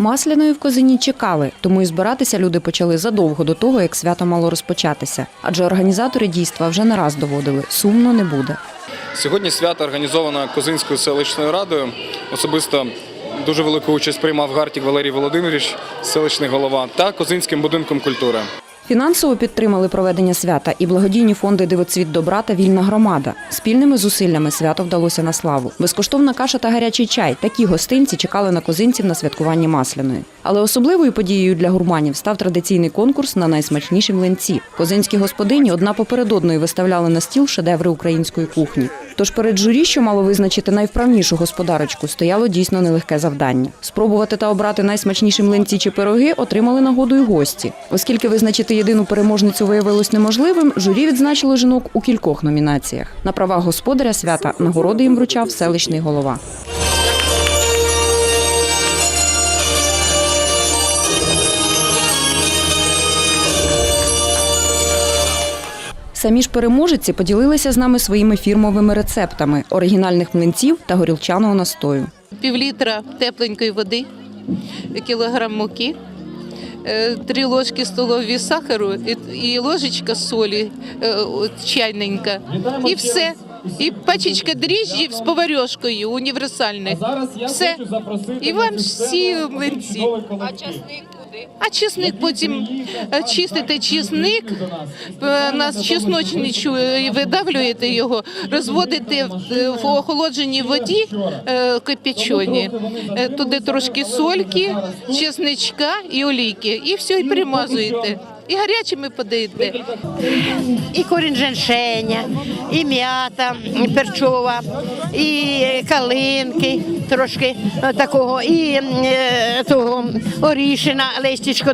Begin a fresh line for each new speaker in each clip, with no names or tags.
Масляної в Козині чекали, тому і збиратися люди почали задовго до того, як свято мало розпочатися. Адже організатори дійства вже не раз доводили сумно не буде.
Сьогодні свято організовано Козинською селищною радою. Особисто дуже велику участь приймав Гартік Валерій Володимирович, селищний голова, та Козинським будинком культури.
Фінансово підтримали проведення свята і благодійні фонди Дивоцвіт добра та вільна громада. Спільними зусиллями свято вдалося на славу. Безкоштовна каша та гарячий чай. Такі гостинці чекали на козинців на святкуванні масляної. Але особливою подією для гурманів став традиційний конкурс на найсмачніші млинці. Козинські господині одна поперед одної виставляли на стіл шедеври української кухні. Тож перед журі, що мало визначити найвправнішу господарочку, стояло дійсно нелегке завдання. Спробувати та обрати найсмачніші млинці чи пироги отримали нагоду й гості. Оскільки визначити єдину переможницю виявилось неможливим, журі відзначило жінок у кількох номінаціях. На правах господаря свята нагороди їм вручав селищний голова. Самі ж переможці поділилися з нами своїми фірмовими рецептами оригінальних млинців та горілчаного настою.
півлітра тепленької води, кілограм муки, е, три ложки столові сахару і- ложечка солі е, чайненька. І все. І пачечка дріжджів з поварьошкою універсальних. Все. І вам всі млинці. А чесник потім е, чистите чесник, е, на чесночничу е, видавлюєте його, розводите в- е, охолодженій воді е, кипячені. Е, Туди трошки сольки, чесничка і олійки. І все, і примазуєте. І гарячими подаєте.
і корінь женшеня, і м'ята і перчова, і калинки трошки е, такого, і е, того орішина, листячко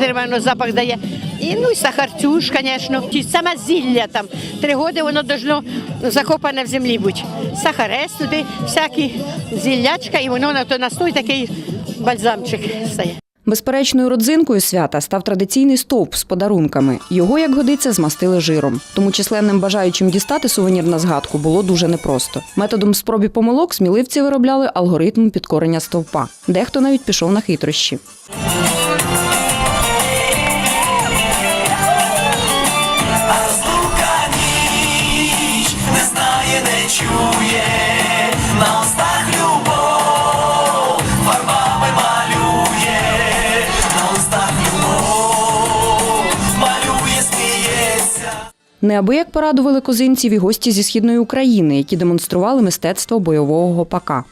дерев'яно запах дає. І ну і сахарцюш, звісно. Ті Саме зілля там. Три роки воно должно закопане в землі бути. Сахарець туди, всякі зіллячка, і воно на то настой такий бальзамчик стає.
Безперечною родзинкою свята став традиційний стовп з подарунками. Його, як годиться, змастили жиром. Тому численним бажаючим дістати сувенір на згадку було дуже непросто. Методом спроб і помилок сміливці виробляли алгоритм підкорення стовпа. Дехто навіть пішов на хитрощі.
Чує, на устах любов, фарбами малює, на устах любов, малює, сміється.
Неабияк порадували козинців і гості зі східної України, які демонстрували мистецтво бойового гопака.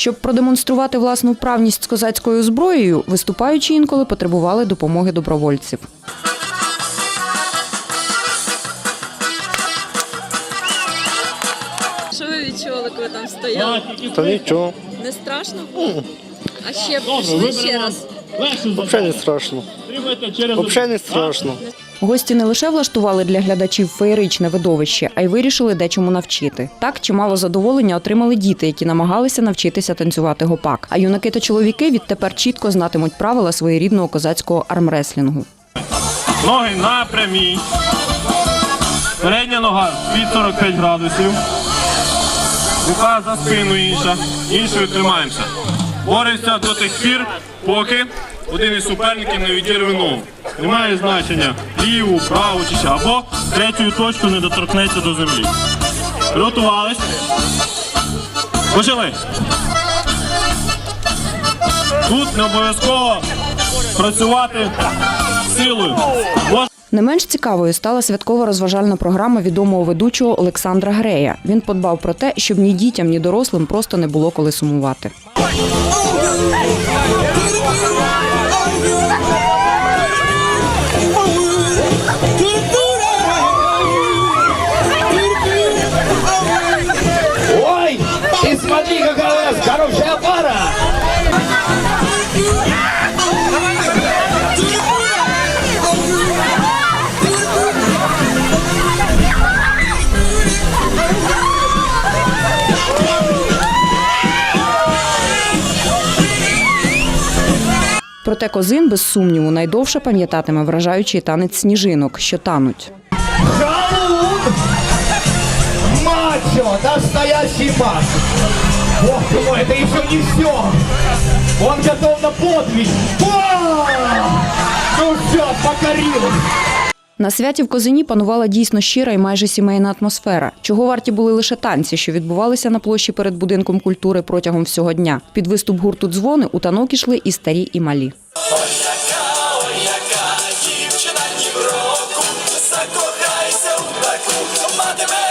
Щоб продемонструвати власну вправність з козацькою зброєю, виступаючі інколи потребували допомоги добровольців.
Що ви відчували, коли там стояли?
Та нічого,
Не страшно? А ще пішли ще раз.
взагалі не страшно. Взагалі не страшно.
Гості не лише влаштували для глядачів феєричне видовище, а й вирішили дечому навчити. Так чимало задоволення отримали діти, які намагалися навчитися танцювати гопак. А юнаки та чоловіки відтепер чітко знатимуть правила своєрідного козацького армреслінгу.
Ноги напрямі. Передня нога під 45 градусів. Рука за спину інша. Іншою тримаємося. Боремося до тих пір, поки один із суперників не відірве ногу. Немає значення ліву, праву чи ще. Або третьою точкою не доторкнеться до землі. Приготувались. Почали. Тут не обов'язково працювати силою.
Не менш цікавою стала святкова розважальна програма відомого ведучого Олександра Грея. Він подбав про те, щоб ні дітям, ні дорослим просто не було коли сумувати. Проте козин, без сумніву, найдовше пам'ятатиме вражаючий танець сніжинок, що тануть.
Мачо, настоящий мачо! Бог ты мой, это не все! Он готов на подвиг! О! Ну все, покорил!
На святі в Козині панувала дійсно щира і майже сімейна атмосфера. Чого варті були лише танці, що відбувалися на площі перед будинком культури протягом всього дня. Під виступ гурту дзвони у танок ішли і старі, і малі.
Дівчина ні в року, закохайся у таку, матимеш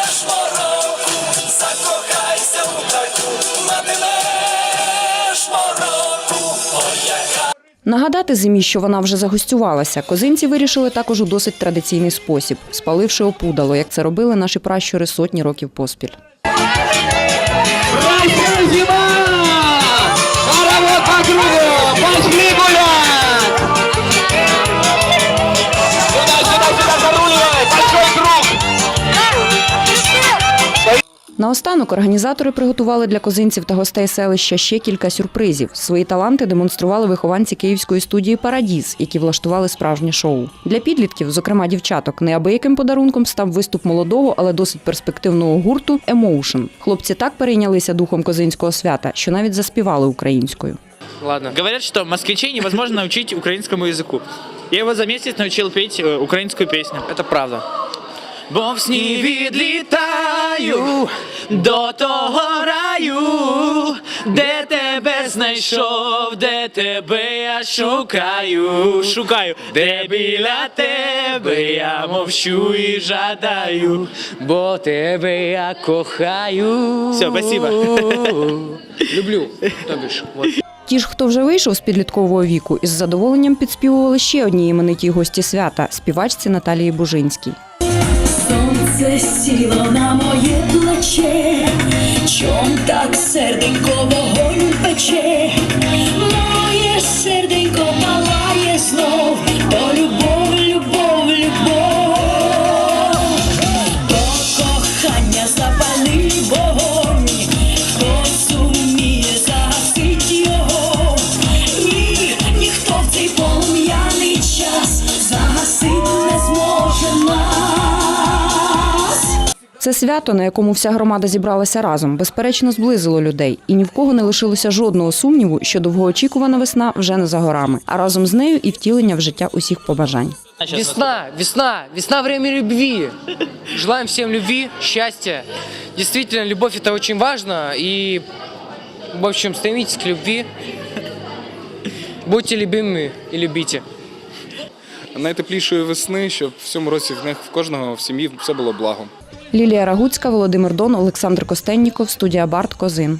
Нагадати зимі, що вона вже загостювалася, козинці вирішили також у досить традиційний спосіб, спаливши опудало, як це робили наші пращури сотні років поспіль.
Зима!
Наостанок організатори приготували для козинців та гостей селища ще кілька сюрпризів. Свої таланти демонстрували вихованці київської студії Парадіз, які влаштували справжнє шоу. Для підлітків, зокрема дівчаток, неабияким подарунком став виступ молодого, але досить перспективного гурту Емоушен. Хлопці так перейнялися духом козинського свята, що навіть заспівали українською.
Ладно. Говорят, что москвичей невозможно научить украинскому языку. Я его за месяц научил петь э, украинскую песню.
Это правда.
Бо в сні відлітаю до того раю, де тебе знайшов, де тебе я шукаю, шукаю, де біля тебе я мовчу і жадаю, бо тебе я кохаю. Все, спасибо.
Люблю, то бишь. Вот.
Ті ж, хто вже вийшов з підліткового віку, із задоволенням підспівували ще одній іменитій гості свята співачці Наталії Бужинській.
Сонце сіло на моє плече,
Це свято, на якому вся громада зібралася разом, безперечно зблизило людей, і ні в кого не лишилося жодного сумніву, що довгоочікувана весна вже не за горами, а разом з нею і втілення в життя усіх побажань.
Весна, весна, весна время любви. Желаем всем любви, счастья. Действительно, любовь это очень важно. И, в общем, стремитесь к любви. Будьте любимыми и любите.
Найтеплішої весни, щоб в цьому році в них в кожного в сім'ї все було благо.
Лілія Рагуцька, Володимир Дон, Олександр Костенніков, студія Барт Козин.